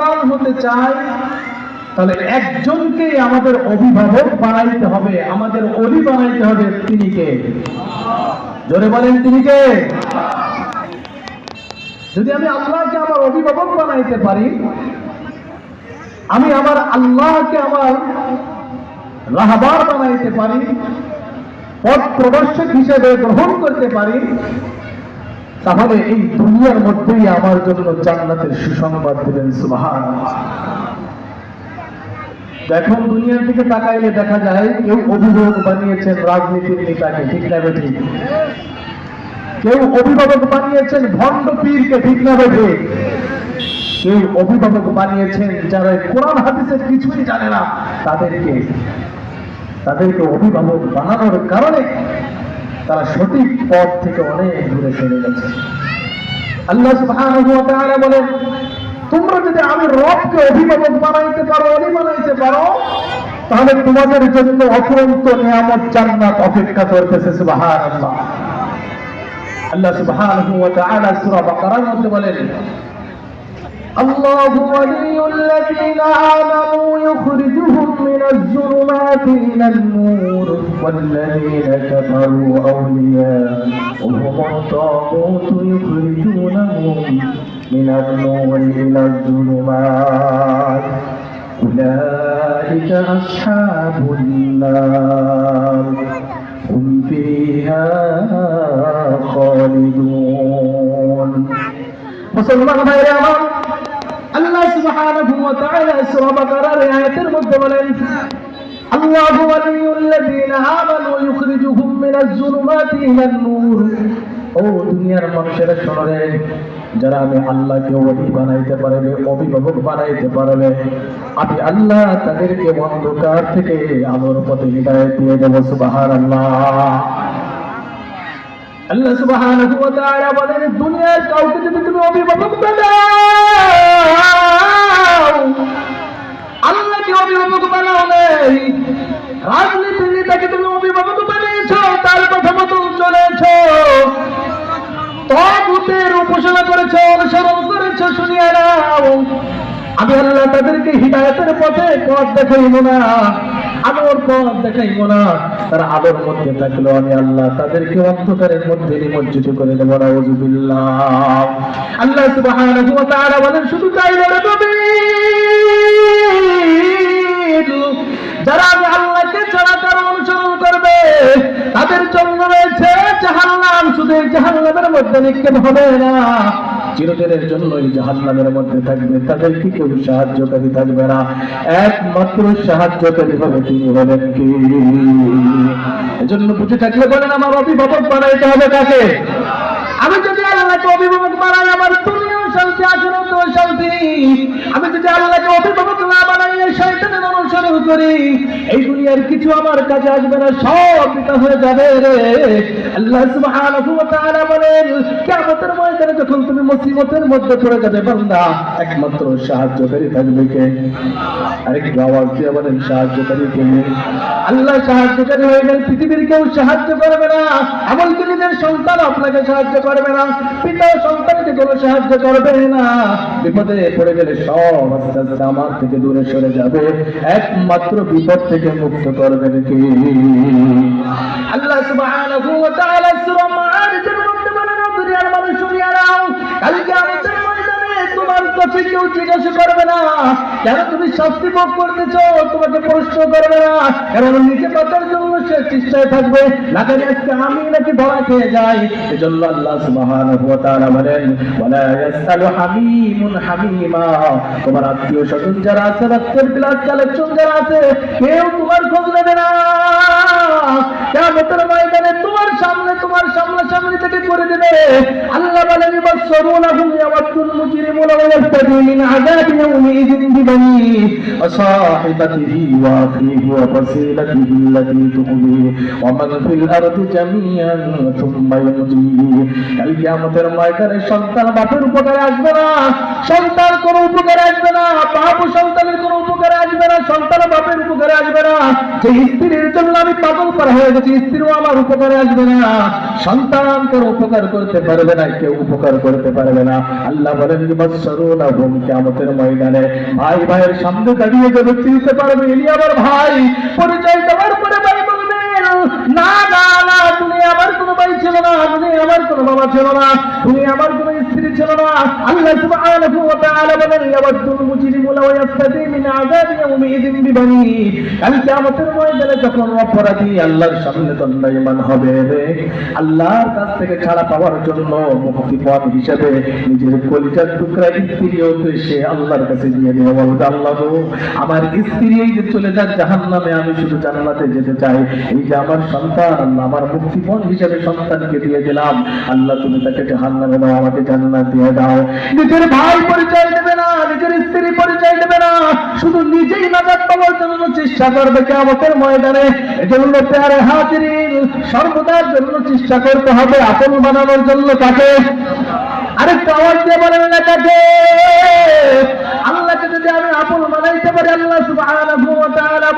সন্তান হতে চাই, তাহলে একজনকে আমাদের অভিভাবক বানাইতে হবে, আমাদের অলি বানাইতে হবে তিনি কে? জোরে বলেন তিনি কে? যদি আমি আল্লাহকে আমার অভিভাবক বানাইতে পারি, আমি আমার আল্লাহকে আমার রাহবার বানাইতে পারি, পথ প্রদর্শক হিসেবে গ্রহণ করতে পারি তাহলে এই দুনিয়ার মধ্যেই আমার জন্য জান্নাতের সুসংবাদ দিলেন সুবাহান এখন দুনিয়ার দিকে তাকাইলে দেখা যায়, কেউ অভিভাবক বানিয়েছেন রাজনীতির নেতাকে, ঠিক না ঠিক কেউ অভিভাবক বানিয়েছেন ভণ্ড পীরকে, ঠিক না বেঠে? কেউ অভিভাবক বানিয়েছেন যারা কোরআন হাদিসের কিছুই জানে না, তাদেরকে তাদেরকে অভিভাবক বানানোর কারণে তারা সঠিক পথ থেকে অনেক দূরে চলে গেছে। আল্লাহ ওয়া বলেন, তোমরা যদি আমি রবকে অভিভাবক বানাইতে পারো, অলি বানাইতে পারো, তাহলে তোমাদের জন্য অফুরন্ত নিয়ামত জান্নাত অপেক্ষা করতেছে সুবহানাল্লাহ। আল্লাহ ওয়া তাআলা সূরা বাকারার মধ্যে বলেন الله ولي الذين آمنوا يخرجهم من الظلمات إلى النور والذين كفروا أولياءهم الطاغوت يخرجونهم من النور إلى الظلمات أولئك أصحاب النار هم فيها خالدون মুসলমান ভাইরা আমার আল্লাহ সুবহানাহু ওয়া তাআলা সূরা বাকারার আয়াতের মধ্যে বলেন, আল্লাহ ওয়ালিয়ুল্লাযীনা আমানু ইউখরিজুহুম মিনাজ যুলুমাতি ইলান নূর। ও দুনিয়ার মানুষেরা শোনো রে, যারা আমি আল্লাহকে ওলি বানাইতে পারবে, অভিভাবক বানাইতে পারবে, আমি আল্লাহ তাদেরকে অন্ধকার থেকে আলোর পথে হিদায়ত দিয়ে দেবো, সুবহানাল্লাহ। আল্লাহ ওয়া তাআলা বলেন, দুনিয়ার কাউকে যদি তুমি অভিভাবক বানাও আল্লাহকে অভিভাবক বানাও নেই রাজনীতির নেতাকে তুমি অভিভাবক বানিয়েছ তার কথা মতো চলেছ তগুতের উপাসনা করেছ অনুসরণ করেছ শুনিয়ে নাও আমি আল্লাহ তাদেরকে হিদায়তের পথে পথ দেখাইব না। আলোর পথ দেখাইব না। তারা আলোর মধ্যে থাকল আমি আল্লাহ। তাদেরকে অন্ধকারের মধ্যে নিমজ্জিত করে দেবো, নাউজুবিল্লাহ। আল্লাহ সুবহানাহু ওয়া বলেন, শুধু তাই নয় নবীন যারা আমি আল্লাহকে ছাড়া কারও অনুসরণ করবে, তাদের জন্য রয়েছে জাহান্নাম। শুধু জাহান্নামের মধ্যে নিক্ষেপ হবে না। চিরদিনের জন্য এই জাহান্নামের মধ্যে থাকবে। তাদের কি কেউ সাহায্যকারী থাকবে না? একমাত্র সাহায্যকারী হবে তিনি হলেন কি? এজন্য বুঝে থাকলে বলেন, আমার অভিভাবক বানাইতে হবে কাকে? আমি যদি আল্লাহকে অভিভাবক বানাই, আমার দুনিয়াও শান্তি, আখেরাতেও শান্তি। আমি যদি আল্লাহকে অভিভাবক না বানাই শয়তানের অনুসরণ করি এই দুনিয়ার কিছু আমার কাছে আসবে না, সব বিকা হয়ে যাবে রে। আল্লাহ সুবহানাহু ওয়া তাআলা বলেন, কিয়ামতের ময়দানে যখন তুমি মুসিবতের মধ্যে পড়ে যাবে, বান্দা, একমাত্র সাহায্যকারী থাকবে কে? আরেকটু আওয়াজ দিয়ে বলেন, সাহায্যকারী কে? আল্লাহ সাহায্যকারী হয়ে গেলে পৃথিবীর কেউ সাহায্য করবে না। এমনকি নিজের সন্তান আপনাকে সাহায্য করবে না। পিতা সন্তানকে কোনো সাহায্য করবে না। বিপদে পড়ে গেলে সব আস্তে আস্তে আমার থেকে দূরে সরে যাবে। একমাত্র বিপদ থেকে মুক্ত করবেন কি? আল্লাহ সুবহানাহু ওয়া তাআলা সূরা মাআরিজের জিজ্ঞাসা করবে না। কেন তুমি শাস্তি ভোগ করতেছ তোমাকে প্রশ্ন করবে না। কারণ নিজে বাঁচার জন্য সে চেষ্টায় থাকবে। না জানি আজকে আমি নাকি ধরা খেয়ে যাই। এজন্য আল্লাহ সুবহানাহু ওয়া বলেন, ওয়ালা ইয়াসআলু হামিমুন হামিমা। তোমার আত্মীয় স্বজন যারা আছে, রক্তের বিলাস কালেকশন যারা আছে, কেউ তোমার খোঁজ নেবে না। ময়দানে তোমার সামনে, তোমার সামনাসামনি থেকে করে দেবে। আল্লাহ বলেন ইবাসসুরুনাহুম ইয়াওয়াদুল মুজরিমুনা ওয়া ইয়াফতাদি মিন সন্তান বাপের উপকারে আসবে না, সন্তান কোনো উপকারে আসবে না, বাপ সন্তানের কোনো উপকারে আসবে না, সন্তান বাপের উপকারে আসবে না। যে স্ত্রীর জন্য আমি পাগল করা হয়ে গেছে, স্ত্রীও আমার উপকারে আসবে না। সন্তান তোর উপকার করতে পারবে না, কেউ উপকার করতে পারবে না। আল্লাহ বলেন বৎসরুন আহুম কিয়ামতের ময়দানে। ভাই, ভাইয়ের সামনে দাঁড়িয়ে যাবে চিনতে পারবে, ইনি আমার ভাই। পরিচয় দেওয়ার পরে ভাই বলবে না না না, তুমি আমার কোনো ছিল না, তুমি আমার কোনো বাবা ছিল না, তুমি আমার কোনো স্ত্রী ছিল না। আল্লাহ সুবহানাহু ওয়া তাআলা বলেন মিন আযাবি বিবানি। কাল কিয়ামতের ময়দানে যখন অপরাধী আল্লাহর সামনে দণ্ডায়মান হবে, আল্লাহর কাছ থেকে ছাড়া পাওয়ার জন্য হিসাবে নিজের কলিজার টুকরা সে আল্লাহর কাছে দিয়ে বলবে আল্লাহ আমার স্ত্রী এই যে চলে যাক জাহান্নামে, আমি শুধু জান্নাতে যেতে চাই। এই যে আমার সন্তান, আমার মুক্তিপণ হিসেবে সন্তানকে দিয়ে দিলাম। আল্লাহ, তুমি তাকে জাহান্নামে দাও, আমাকে জান্নাত দিয়ে দাও। নিজের ভাই পরিচয় দেবে না, নিজের স্ত্রী পরিচয় দেবে না। শুধু নিজেই নাজাত পাওয়ার জন্য চেষ্টা করবে কেমতের ময়দানে। এজন্য প্যারে হাজিরিন, সর্বদার জন্য চেষ্টা করতে হবে আপন বানানোর জন্য তাকে। আরেকটা আওয়াজ দিয়ে বলেন না কাকে আল্লাহকে যদি আমি আপন বানাইতে পারি, আল্লাহ সুবহানাহু ওয়া তাআলা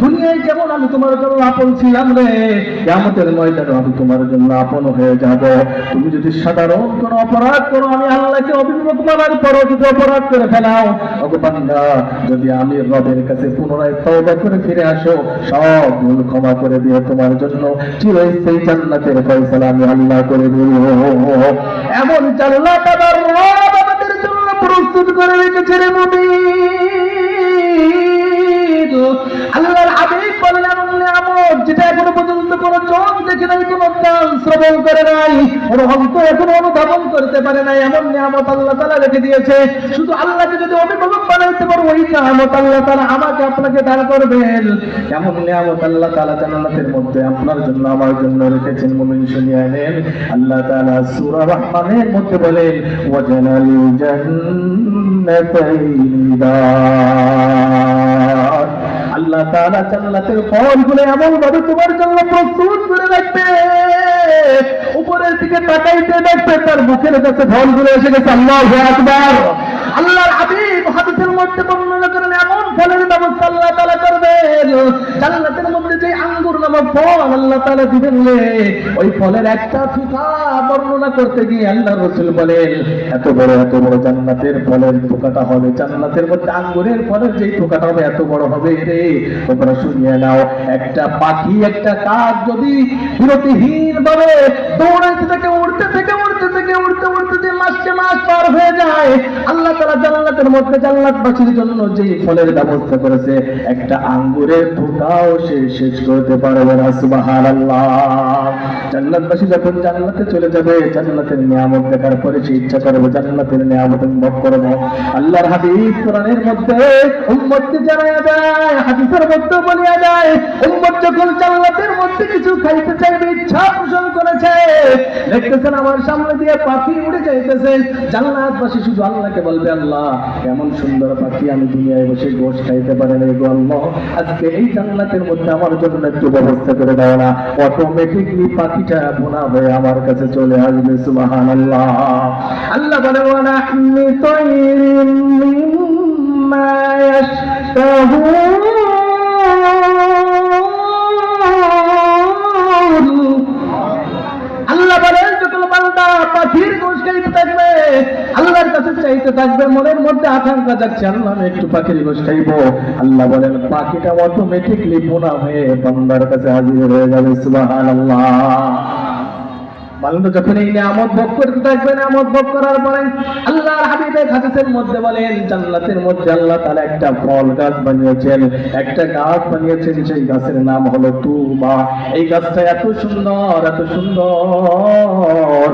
দুনিয়ায় যেমন আমি তোমার জন্য আপন ছিলাম রে, কিয়ামতের ময়দানে আমি তোমার জন্য আপন হয়ে যাব। তুমি যদি সাধারণ কোনো অপরাধ করো, আমি আল্লাহকে অভিমুখ মানার পরও যদি অপরাধ করে ফেলাও ওগো যদি আমি রবের কাছে পুনরায় তওবা করে ফিরে আসো, সব ভুল ক্ষমা করে দিয়ে তোমার জন্য। চিরস্থায়ী জান্নাতের ফয়সালা আমি আল্লাহ করে দেব। এমন জান্নাত আমার রব আমাদের জন্য প্রস্তুত করে রেখেছে রে মুমিন আল্লাহর হাবিব করতে আপনাকে দান করবেন। এমন নিয়ামত আল্লাহ তালা জান্নাতের মধ্যে আপনার জন্য, আমার জন্য রেখেছেন, মুমিন শুনিয়ে নেন আল্লাহ তালা সূরা মধ্যে বলেন ওয়াজানাল জান্নাতাইন আল্লাহ তাআলা জান্নাতের ফলগুলো এমন ভাবে তোমার জন্য প্রস্তুত করে রাখবে। উপরের দিকে তাকাইতে দেখবে তার মুখের কাছে ফলগুলো এসে গেছে। আল্লাহ আকবার। আল্লাহর হাবিব হাদিসের মধ্যে বর্ণনা করেন, এমন ফলের ব্যবস্থা আল্লাহ তালা করবেন জান্নাতের ফলের জান্নাতের হবে, জান্নাতের মধ্যে আঙ্গুরের ফলের হবে, এত বড় হবে রে। তোমরা শুনিয়ে নাও, একটা পাখি, একটা কাক যদি বিরতিহীন ভাবে দৌড়াইতে থেকে, উড়তে থেকে উড়তে থেকে, উড়তে উড়তে যে মাসকে মাস পার হয়ে যায়, আল্লাহ তাআলা জান্নাতের মধ্যে জান্নাতবাসীর জন্য যে ফলের ব্যবস্থা করেছে, একটা আঙ্গুরের থোকাও সে শেষ করতে পারবে না, সুবহানাল্লাহ। জান্নাতবাসী যখন জান্নাতে চলে যাবে, জান্নাতের নিয়ামত দেখার পরে সে ইচ্ছা করবে, জান্নাতের নিয়ামত ভোগ করব। আল্লাহর হাবিব কোরআনের মধ্যে উম্মতকে হাদিসের মধ্যে বলিয়া উম্মত যখন জান্নাতের মধ্যে কিছু খাইতে চাইবে, ইচ্ছা পোষণ করেছে। দেখতেছেন আমার সামনে দিয়ে পাখি উড়ে যাইতেছে। জান্নাতবাসী শুধু আল্লাহকে বলবে, আল্লাহ এমন সুন্দর পাখি আমি দুনিয়ায় বসে গোশ খাইতে পারি না আল্লাহ। আজকে এই জান্নাতের মধ্যে আমার জন্য একটু ব্যবস্থা করে দাও না। অটোমেটিকলি পাখিটা বোনা হয়ে আমার কাছে চলে আসবে সুমাহান আল্লাহ আল্লাহ বলে তৈরি আহমি থাকবে, মনের মধ্যে আকাঙ্ক্ষা যাচ্ছে, আল্লাহ আমি একটু পাখির গোশ খাইব। আল্লাহ বলেন, পাখিটা অটোমেটিকলি পোনা হয়ে বান্দার কাছে হাজির হয়ে যাবে, সুবহানাল্লাহ। বান্দা যখন এই নিয়ামত ভোগ করতে থাকবে, নিয়ামত ভোগ করার পরে আল্লাহর হাবিবের হাদিসের মধ্যে বলেন, জান্নাতের মধ্যে আল্লাহ তাআলা একটা ফল গাছ বানিয়েছেন, একটা গাছ বানিয়েছেন, সেই গাছের নাম হলো তুবা। এই গাছটা এত সুন্দর এত সুন্দর।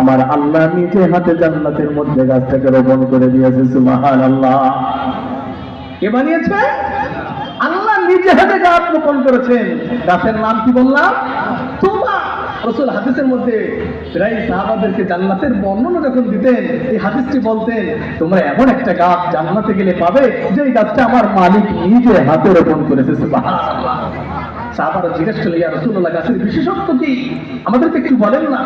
আমার আল্লাহ নিজে হাতে জান্নাতের মধ্যে গাছটাকে রোপণ করে দিয়েছে, সুবহানাল্লাহ। কে বানিয়েছে? আল্লাহ নিজে হাতে গাছ রোপণ করেছেন। গাছের নাম কি বললাম? রসুল হাদিসের মধ্যে প্রায় সাহাবাদেরকে জান্নাতের বর্ণনা যখন দিতেন, এই হাদিসটি বলতেন, তোমরা এমন একটা গাছ জান্নাতে গেলে পাবে যে গাছটা আমার মালিক নিজে হাতে রোপণ করেছে। সাহাবারা জিজ্ঞেস করলে ইয়া রসুল্লাহ গাছের বিশেষত্ব কি? আমাদেরকে একটু বলেন না।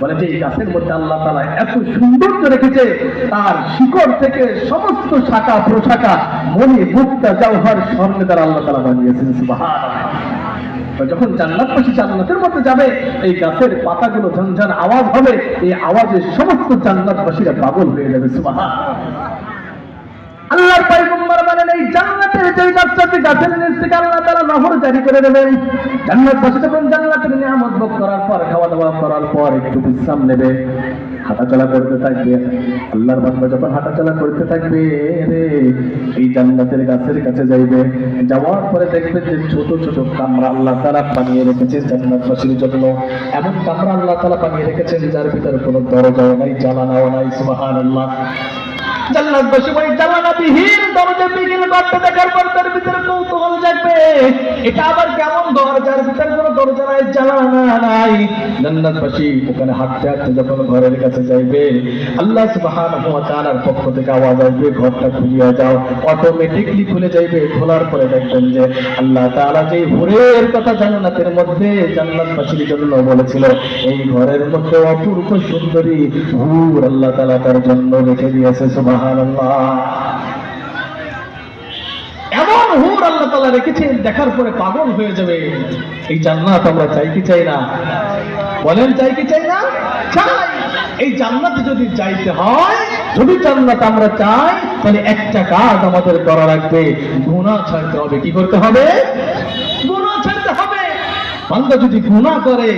বলে, যে এই গাছের মধ্যে আল্লাহ তালা এত সৌন্দর্য রেখেছে, তার শিকড় থেকে সমস্ত শাখা প্রশাখা মণি মুক্তা জওহর স্বর্ণে দ্বারা আল্লাহ তালা বানিয়েছেন। সুবহানাল্লাহ। যখন জান্নাতবাসী জান্নাতের মধ্যে যাবে, এই গাছের পাতাগুলো ঝনঝন আওয়াজ হবে, এই আওয়াজে সমস্ত জান্নাতবাসীরা পাগল হয়ে যাবে, সুবহান। আল্লাহর পয়গম্বর বলেন, এই জান্নাতের যে গাছটাতে গাছের নিচ থেকে আল্লাহ তাআলা নহর জারি করে দেবেন। জান্নাতবাসী যখন জান্নাতের নিয়ামত ভোগ করার পর, খাওয়া দাওয়া করার পর একটু বিশ্রাম নেবে। হাঁটাচলা করতে থাকবে, আল্লাহর বান্দা যখন হাঁটাচলা করতে থাকবে, রে, এই জান্নাতের গাছের কাছে যাইবে। যাওয়ার পরে দেখবে যে ছোট ছোট কামরা আল্লাহ তারা বানিয়ে রেখেছে জান্নাতবাসীর জন্য। এমন কামরা আল্লাহ তারা বানিয়ে রেখেছেন যার ভিতরে কোনো দরজাও নাই জ্বালানাও নাই, সুবহানাল্লাহ। জান্নাতবাসী ওই জানালাবিহীন দরজা বিহীন ঘরটা দেখার পর তার ভিতরে কৌতূহল জাগবে। এটা আবার কেমন দরজার ভিতরে কোনো দরজা নাই, জানালা নাই। জান্নাতবাসী ওখানে হাঁটতে হাঁটতে যখন ঘরের কাছে যাইবে, আল্লাহ সুবহানাহু ওয়া তাআলার পক্ষ থেকে আওয়াজ আসবে, ঘরটা খুলিয়া যাও। অটোমেটিকলি খুলে যাইবে, খোলার পরে দেখবেন যে আল্লাহ তাআলা যে হুরের কথা জান্নাতের মধ্যে জান্নাতবাসীর জন্য বলেছিল, এই ঘরের মধ্যে অপূর্ব সুন্দরী হুর আল্লাহ তাআলা তার জন্য রেখে দিয়েছে, সুবহানাল্লাহ। আল্লাহ তাআলা রেখেছেন দেখার পরে পাগল হয়ে যাবে। এই জান্নাত আমরা চাই কি চাই না? বলেন, চাই কি চাই না? এই জান্নাতে যদি চাইতে হয়, যদি জান্নাত আমরা চাই, তাহলে একটা কাজ আমাদের করা লাগবে। গুনাহ ছাড়তে হবে, কি করতে হবে? গুনাহ ছাড়তে হবে। বান্দা যদি গুনাহ করে